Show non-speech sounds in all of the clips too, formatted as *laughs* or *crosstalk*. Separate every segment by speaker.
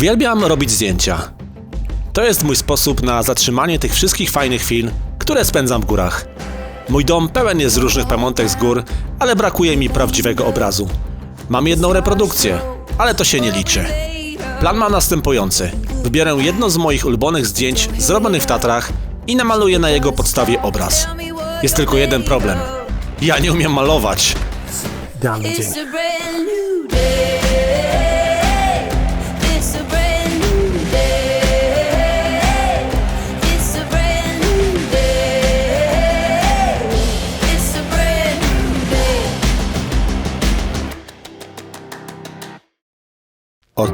Speaker 1: Uwielbiam robić zdjęcia. To jest mój sposób na zatrzymanie tych wszystkich fajnych chwil, które spędzam w górach. Mój dom pełen jest różnych pamiątek z gór, ale brakuje mi prawdziwego obrazu. Mam jedną reprodukcję, ale to się nie liczy. Plan ma następujący. Wybiorę jedno z moich ulubionych zdjęć zrobionych w Tatrach i namaluję na jego podstawie obraz. Jest tylko jeden problem. Ja nie umiem malować.
Speaker 2: Idealny dzień.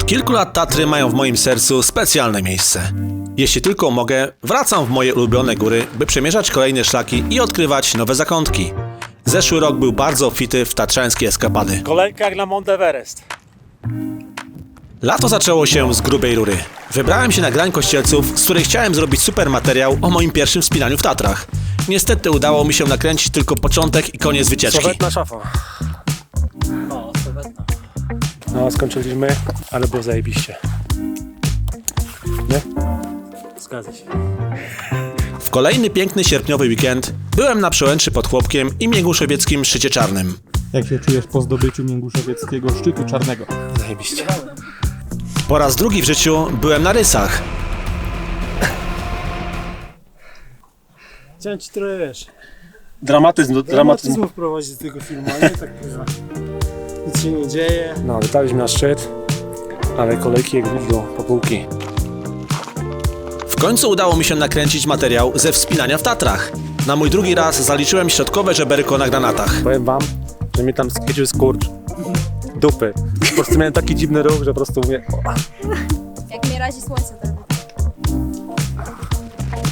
Speaker 1: Od kilku lat Tatry mają w moim sercu specjalne miejsce. Jeśli tylko mogę, wracam w moje ulubione góry, by przemierzać kolejne szlaki i odkrywać nowe zakątki. Zeszły rok był bardzo obfity w tatrzańskie eskapady.
Speaker 2: Kolejka jak na Mount Everest.
Speaker 1: Lato zaczęło się z grubej rury. Wybrałem się na grań kościelców, z której chciałem zrobić super materiał o moim pierwszym wspinaniu w Tatrach. Niestety udało mi się nakręcić tylko początek i koniec wycieczki.
Speaker 2: Sowetna szafa.
Speaker 3: No,
Speaker 2: skończyliśmy, ale było zajebiście. Nie?
Speaker 3: Zgadza się.
Speaker 1: W kolejny piękny sierpniowy weekend byłem na przełęczy pod Chłopkiem i Mięguszowieckim Szczycie Czarnym.
Speaker 4: Jak się czujesz po zdobyciu Mięguszowieckiego szczytu czarnego?
Speaker 2: Zajebiście.
Speaker 1: Po raz drugi w życiu byłem na rysach.
Speaker 3: Chciałem ci trochę, wiesz,
Speaker 2: Dramatyzm, dramatyzm.
Speaker 3: dramatyzmu wprowadzić do tego filmu, a nie tak, kurwa, nic się nie dzieje.
Speaker 2: No, dotarliśmy na szczyt, ale kolejki jak wilk do popułki.
Speaker 1: W końcu udało mi się nakręcić materiał ze wspinania w Tatrach. Na mój drugi raz zaliczyłem środkowe żeberko na granatach.
Speaker 2: Powiem wam, że mnie tam skręcił skurcz. Dupy. Po prostu miałem taki dziwny ruch, że po prostu mówię... O,
Speaker 5: Jak mnie razi słońce, to.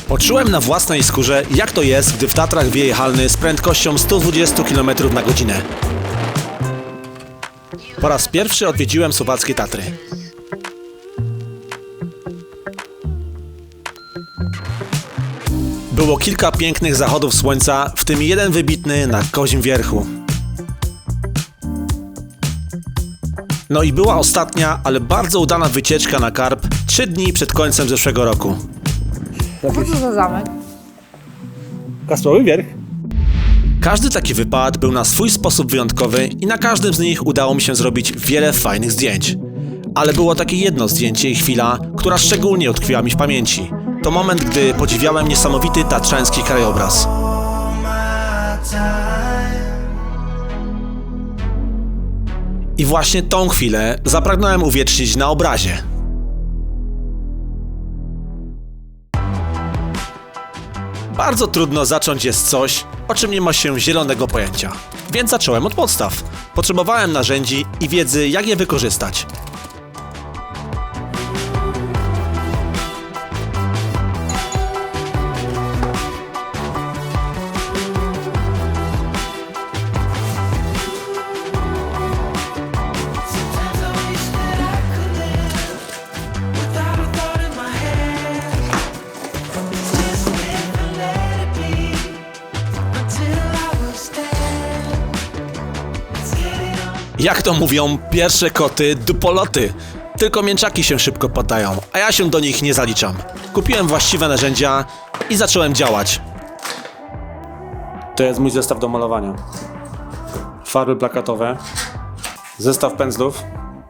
Speaker 1: Poczułem na własnej skórze, jak to jest, gdy w Tatrach wieje halny z prędkością 120 km na godzinę. Po raz pierwszy odwiedziłem Słowackie Tatry. Było kilka pięknych zachodów słońca, w tym jeden wybitny na Kozim Wierchu. No i była ostatnia, ale bardzo udana wycieczka na Karp, trzy dni przed końcem zeszłego roku.
Speaker 5: Co to za zamek?
Speaker 2: Kasprowy wierch.
Speaker 1: Każdy taki wypad był na swój sposób wyjątkowy i na każdym z nich udało mi się zrobić wiele fajnych zdjęć. Ale było takie jedno zdjęcie i chwila, która szczególnie utkwiła mi w pamięci. To moment, gdy podziwiałem niesamowity tatrzański krajobraz. I właśnie tą chwilę zapragnąłem uwiecznić na obrazie. Bardzo trudno zacząć jest coś, o czym nie ma się zielonego pojęcia. Więc zacząłem od podstaw. Potrzebowałem narzędzi i wiedzy, jak je wykorzystać. Jak to mówią, pierwsze koty dupoloty. Tylko mięczaki się szybko poddają, a ja się do nich nie zaliczam. Kupiłem właściwe narzędzia i zacząłem działać.
Speaker 2: To jest mój zestaw do malowania. Farby plakatowe, zestaw pędzlów,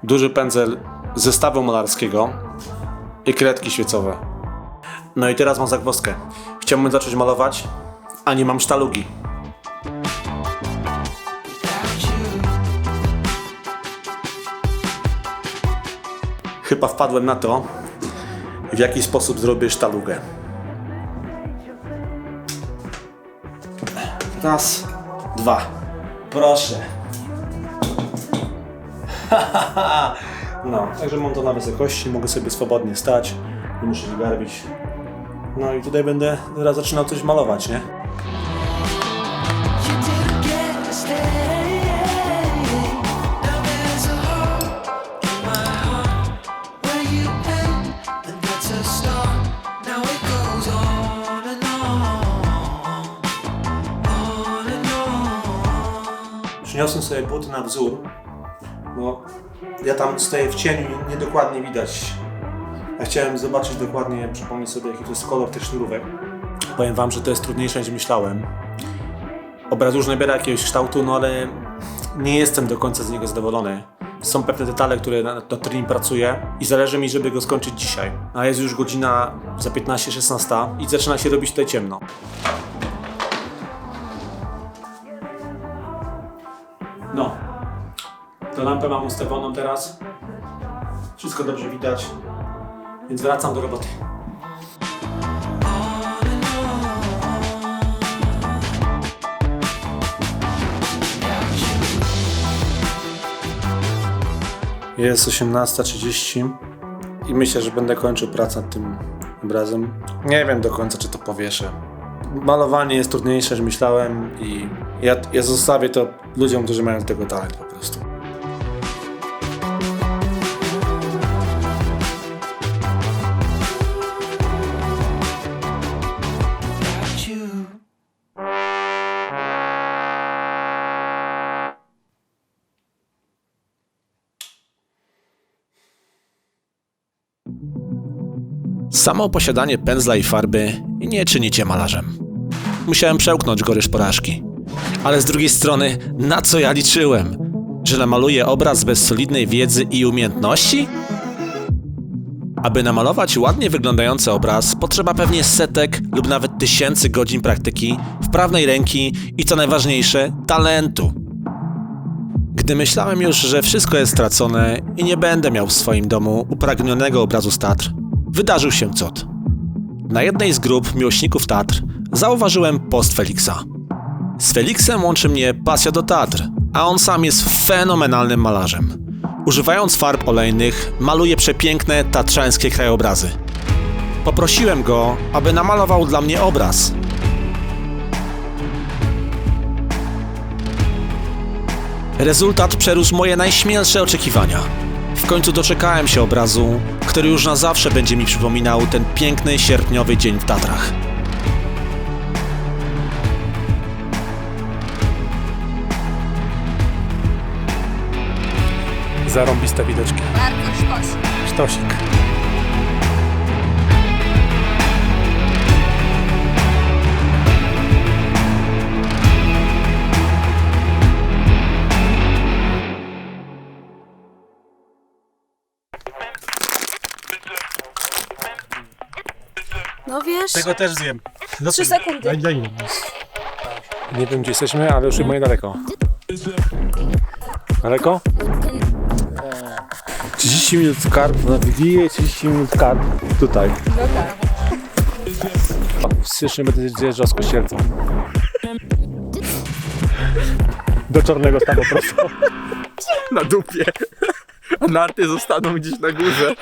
Speaker 2: duży pędzel zestawu malarskiego i kredki świecowe. No i teraz mam zagwozdkę. Chciałbym zacząć malować, a nie mam sztalugi. Chyba wpadłem na to, w jaki sposób zrobię sztalugę. Raz, dwa. Proszę. *laughs* No, także mam to na wysokości, mogę sobie swobodnie stać, nie muszę się garbić. No i tutaj będę teraz zaczynał coś malować, nie? Przyniosłem sobie buty na wzór, bo ja tam stoję w cieniu i niedokładnie widać Ja chciałem zobaczyć dokładnie, przypomnieć sobie jaki to jest kolor tych sznurówek. Powiem wam, że to jest trudniejsze niż myślałem. Obraz już nabiera jakiegoś kształtu, no ale nie jestem do końca z niego zadowolony. Są pewne detale, które, nad nad którymi pracuję i zależy mi, żeby go skończyć dzisiaj. A jest już godzina za 15-16 i zaczyna się robić tutaj ciemno. No, tę lampę mam ustawioną teraz. Wszystko dobrze widać, więc wracam do roboty. Jest 18.30 i myślę, że będę kończył pracę nad tym obrazem. Nie wiem do końca, czy to powieszę. Malowanie jest trudniejsze niż myślałem i ja, ja zostawię to ludziom, którzy mają tego talent po prostu.
Speaker 1: Samo posiadanie pędzla i farby nie czyni cię malarzem. Musiałem przełknąć goryż porażki. Ale z drugiej strony, na co ja liczyłem? Że namaluję obraz bez solidnej wiedzy i umiejętności? Aby namalować ładnie wyglądający obraz, potrzeba pewnie setek lub nawet tysięcy godzin praktyki, wprawnej ręki i co najważniejsze, talentu. Gdy myślałem już, że wszystko jest stracone i nie będę miał w swoim domu upragnionego obrazu z Tatr, wydarzył się cud. Na jednej z grup miłośników Tatr zauważyłem post Feliksa. Z Feliksem łączy mnie pasja do Tatr, a on sam jest fenomenalnym malarzem. Używając farb olejnych, maluje przepiękne tatrzańskie krajobrazy. Poprosiłem go, aby namalował dla mnie obraz. Rezultat przerósł moje najśmielsze oczekiwania. W końcu doczekałem się obrazu, który już na zawsze będzie mi przypominał ten piękny sierpniowy dzień w Tatrach.
Speaker 2: Zarąbiste widoczki.
Speaker 5: Bardzo sztos.
Speaker 2: Sztosik.
Speaker 5: No wiesz,
Speaker 2: Tego też zjem.
Speaker 5: trzy sekundy.
Speaker 4: Daj, daj.
Speaker 2: Nie wiem gdzie jesteśmy, ale już chyba niedaleko. Daleko? 30 minut skarb na Wigilię, 30 minut skarb tutaj. W styczniu będę zjeżdżał z kościelcą. Do czarnego stawu prosto.
Speaker 4: Na dupie. A narty zostaną gdzieś na górze.